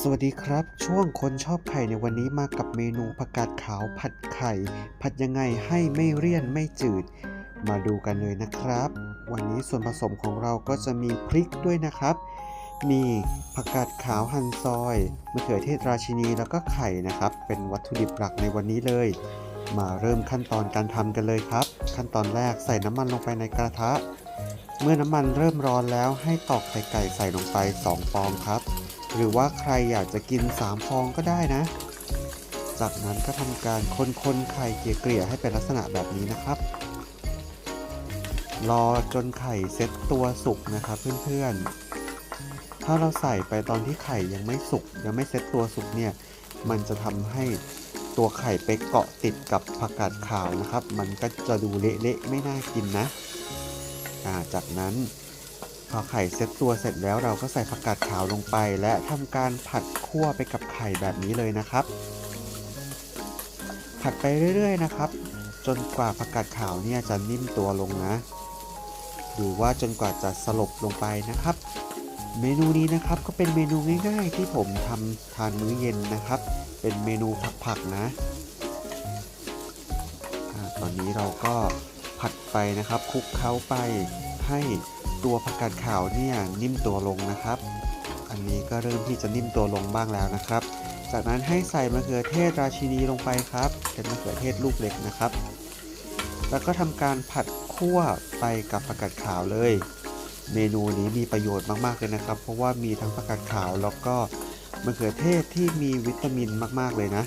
สวัสดีครับ ช่วงคนชอบไข่ในวันนี้มากับเมนูผักกาดขาวผัดไข่ ผัดยังไงให้ไม่เลี่ยนไม่จืด มาดูกันเลยนะครับ วันนี้ส่วนผสมของเราก็จะมีพริกด้วยนะครับ มีผักกาดขาวหั่นซอยมะเขือเทศราชินีแล้วก็ไข่นะครับ เป็นวัตถุดิบหลักในวันนี้เลย มาเริ่มขั้นตอนการทำกันเลยครับ ขั้นตอนแรกใส่น้ำมันลงไปในกระทะ เมื่อน้ำมันเริ่มร้อนแล้วให้ตอกไข่ไก่ใส่ลงไป 2 ฟองครับ หรือว่าใครอยากจะกิน 3 ฟองก็ได้นะ จากนั้นก็ทำการคนๆไข่เกลี่ยให้เป็นลักษณะแบบนี้นะครับ รอจนไข่เซ็ตตัวสุกนะครับเพื่อนๆ ถ้าเราใส่ไปตอนที่ไข่ยังไม่สุกยังไม่เซ็ตตัวสุกเนี่ย มันจะทำให้ตัวไข่ไปเกาะติดกับผักกาดขาวนะครับ มันก็จะดูเละๆไม่น่ากินนะจากนั้น พอไข่เซ็ตตัวเสร็จแล้วเราก็ใส่ผักกาดขาวลงไป และทำการผัดคั่วไปกับไข่แบบนี้เลยนะครับ ผัดไปเรื่อยๆนะครับ จนกว่าผักกาดขาวเนี่ยจะนิ่มตัวลงนะ หรือว่าจนกว่าจะสลบลงไปนะครับ เมนูนี้นะครับก็เป็นเมนูง่าย ๆ ที่ผมทำทานมื้อเย็นนะครับ เป็นเมนูผักๆนะอาตอนนี้เราก็ผัดไปนะครับคลุกเคล้าไปให้ ตัวผักกาดขาวเนี่ยนิ่มตัวลงนะครับ อันนี้ก็เริ่มที่จะนิ่มตัวลงบ้างแล้วนะครับ จากนั้นให้ใส่มะเขือเทศราชินีลงไปครับ เป็นมะเขือเทศลูกเล็กนะครับ แล้วก็ทำการผัดคั่วไปกับผักกาดขาวเลย เมนูนี้มีประโยชน์มากๆเลยนะครับ เพราะว่ามีทั้งผักกาดขาวแล้วก็มะเขือเทศที่มีวิตามินมาก ๆเลยนะ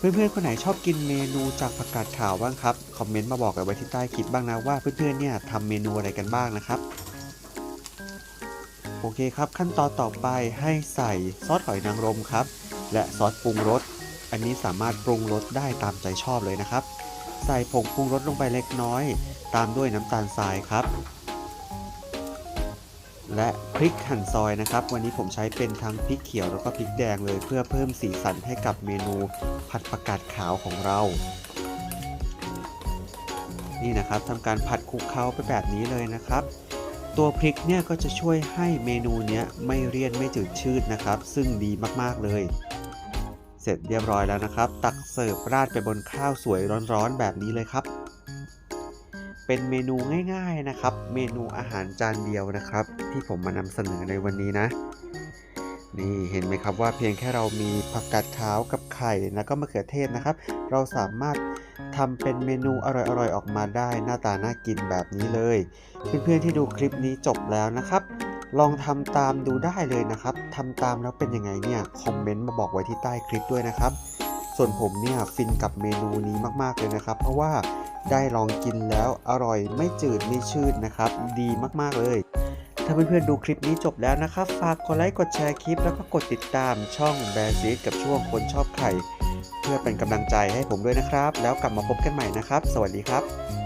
เพื่อนๆคนไหนชอบกินเมนูจากผักกาดขาวบ้างครับ คอมเมนต์มาบอกกันไว้ที่ใต้คลิปบ้างนะว่าเพื่อนๆเนี่ยทำเมนูอะไรกันบ้างนะครับ โอเคครับขั้นตอนต่อไปให้ใส่ซอสหอยนางรมครับ และซอสปรุงรส อันนี้สามารถปรุงรสได้ตามใจชอบเลยนะครับ ใส่ผงปรุงรสลงไปเล็กน้อย ตามด้วยน้ำตาลทรายครับ และพริกหั่นซอยนะครับ วันนี้ผมใช้เป็นทั้งพริกเขียวแล้วก็พริกแดงเลย เพื่อเพิ่มสีสันให้กับเมนูผัดผักกาดขาวของเรา นี่นะครับทำการผัดคลุกเคล้าไปแบบนี้เลยนะครับ ตัวพริกเนี่ยก็จะช่วยให้เมนูเนี้ยไม่เลี่ยนไม่จืดชืดนะครับ ซึ่งดีมากๆเลย เสร็จเรียบร้อยแล้วนะครับ ตักเสิร์ฟราดไปบนข้าวสวยร้อนๆแบบนี้เลยครับ เป็นเมนูง่ายๆนะครับ เมนูอาหารจานเดียวนะครับ ที่ผมมานำเสนอในวันนี้นะ นี่เห็นไหมครับว่าเพียงแค่เรามีผักกาดขาวกับไข่แล้วก็มะเขือเทศนะครับ เราสามารถทำเป็นเมนูอร่อยๆออกมาได้หน้าตาน่ากินแบบนี้เลย เพื่อนๆที่ดูคลิปนี้จบแล้วนะครับลองทำตามดูได้เลยนะครับ ทำตามแล้วเป็นยังไงเนี่ย คอมเมนต์มาบอกไว้ที่ใต้คลิปด้วยนะครับ ส่วนผมเนี่ยฟินกับเมนูนี้มากๆเลยนะครับ เพราะว่าได้ลองกินแล้วอร่อยไม่จืดไม่ชืดนะครับ ดีมากๆเลย ถ้าเพื่อนๆดูคลิปนี้จบแล้วนะครับ ฝากกดไลค์กดแชร์คลิป แล้วก็กดติดตามช่องแบร์ซีดกับช่วงคนชอบไข่ เพื่อเป็นกำลังใจให้ผมด้วยนะครับ แล้วกลับมาพบกันใหม่นะครับ สวัสดีครับ